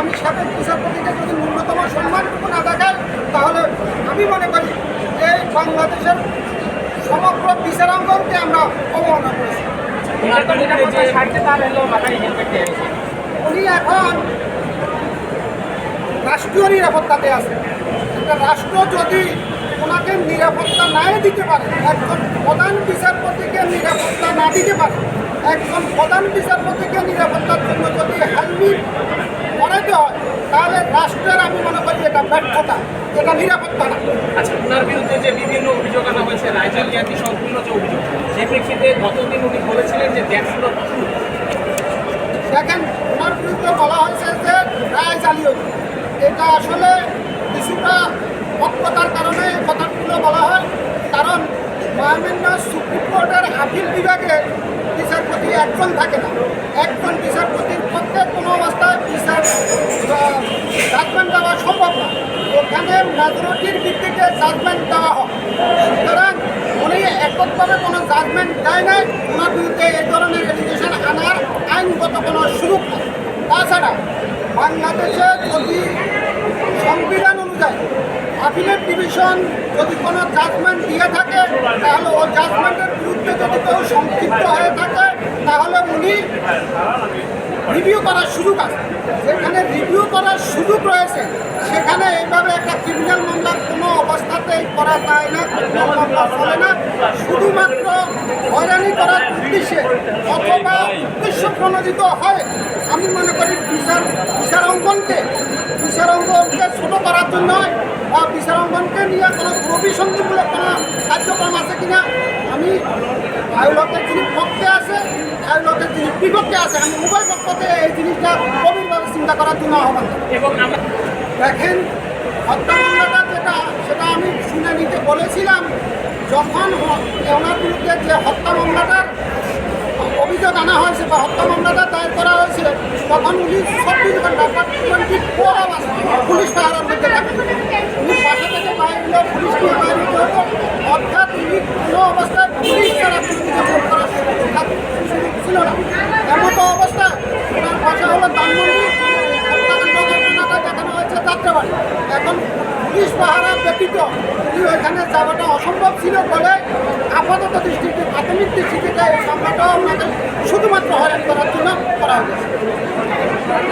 আমি সাবেক বিচারপতিকে যদি ন্যূনতম সম্মানটুকু না দেখায় তাহলে আমি মনে করি যে এই বাংলাদেশের সমগ্র বিচারাঙ্গনকে আমরা অবমাননা করেছি। উনি এখন রাষ্ট্রীয় নিরাপত্তাতে আছে। একটা রাষ্ট্র যদি ওনাকে নিরাপত্তা নাই দিতে পারে একজন প্রধান বিচারপতিকে নিরাপত্তা না দিতে পারে একজন প্রধান বিচারপতিকে নিরাপত্তার জন্য যদি হেলমেট রাষ্ট্রের আমি মনে করি এটা ব্যর্থতা এটা নিরাপত্তা না। আচ্ছা ওনার বিরুদ্ধে যে বিভিন্ন অভিযোগ আনা হয়েছে রাইজাল জ্ঞাতি সম্পূর্ণ যে অভিযোগ সেই প্রেক্ষিতে গতদিন উনি বলেছিলেন যে দেখছিল দেখেন ওনার বিরুদ্ধে বলা হয়েছে যে রায় জালিও এটা আসলে কিছুটা অজ্ঞতার কারণে এই কথাগুলো বলা হয়। কারণ মহামান্য সুপ্রিম কোর্টের আপিল বিভাগে বিচারপতি একজন থাকে না। একজন বিচারপতির ওখানে মেজরিটির ভিত্তিতে জাজমেন্ট দেওয়া হয় সুতরাং উনি এককভাবে কোনো জাজমেন্ট দেয় নাই, ওনার বিরুদ্ধে এই ধরনের এলিগেশন আনার আইনগত কোনো সুযোগ নেই। তাছাড়া বাংলাদেশে যদি সংবিধান অনুযায়ী আপিলের ডিভিশন যদি কোনো জাজমেন্ট দিয়ে থাকে, তাহলে ও জাজমেন্টের বিরুদ্ধে যদি কেউ সংক্ষিপ্ত হয়ে থাকে তাহলে উনি রিভিউ করার সুযোগ আছে। যেখানে রিভিউ করার সুযোগ রয়েছে, সেখানে এইভাবে একটা ক্রিমিনাল মামলা কোনো অবস্থাতেই করা যায় না ক্রিমিনাল মামলা চলে না। শুধুমাত্র হয়রানি করার উদ্দেশ্যে অথবা উদ্দেশ্য প্রণোদিত হয় আমি মনে করি বিচার বিচার অঙ্গনকে বিচার অঙ্গনকে ছোট করার জন্য বা বিচার অঙ্গনকে নিয়ে কোনো প্রবিসন্ধিমূলক কোনো কার্যক্রম আছে কিনা, আমি আয়োলকের যিনি পক্ষে আয়োলকের যিনি বিপক্ষে আছে। আমি উভয় পক্ষতে এই জিনিসটা গভীরভাবে চিন্তা করার জন্য আহ্বান এবং দেখেন হত্যা মামলাটা যেটা সেটা আমি শুনে নিতে বলেছিলাম যখন ওনার বিরুদ্ধে যে হত্যা মামলাটার অভিযোগ আনা হয়েছে বা হত্যা মামলাটা দায়ের করা হয়েছে তখন উনি চব্বিশ ঘণ্টা বা টোয়েন্টি ফোর আওয়ার্স পুলিশ পাহারার মধ্যে থাকেন উনি বাসা থেকে বাইরে হলেও পুলিশ নিয়ে বাইরে হতে হতো অর্থাৎ উনি কোনো অবস্থায় পুলিশ ছাড়া কোনো কিছু ভোট করার সুযোগ সুযোগ ছিল না এমতো অবস্থায় ওনার বাসা হলো ধানমন্ডি হত্যাকাণ্ড ঘটনাটা দেখানো হয়েছে যাত্রাবাড়ি এখন পুলিশ পাহারা ব্যতীত এখানে যাওয়াটা অসম্ভব ছিল বলে আপাতত দৃষ্টিতে প্রাথমিক দৃষ্টিতে এই আমাদের শুধুমাত্র হয়রানি করার জন্য করা হয়েছে।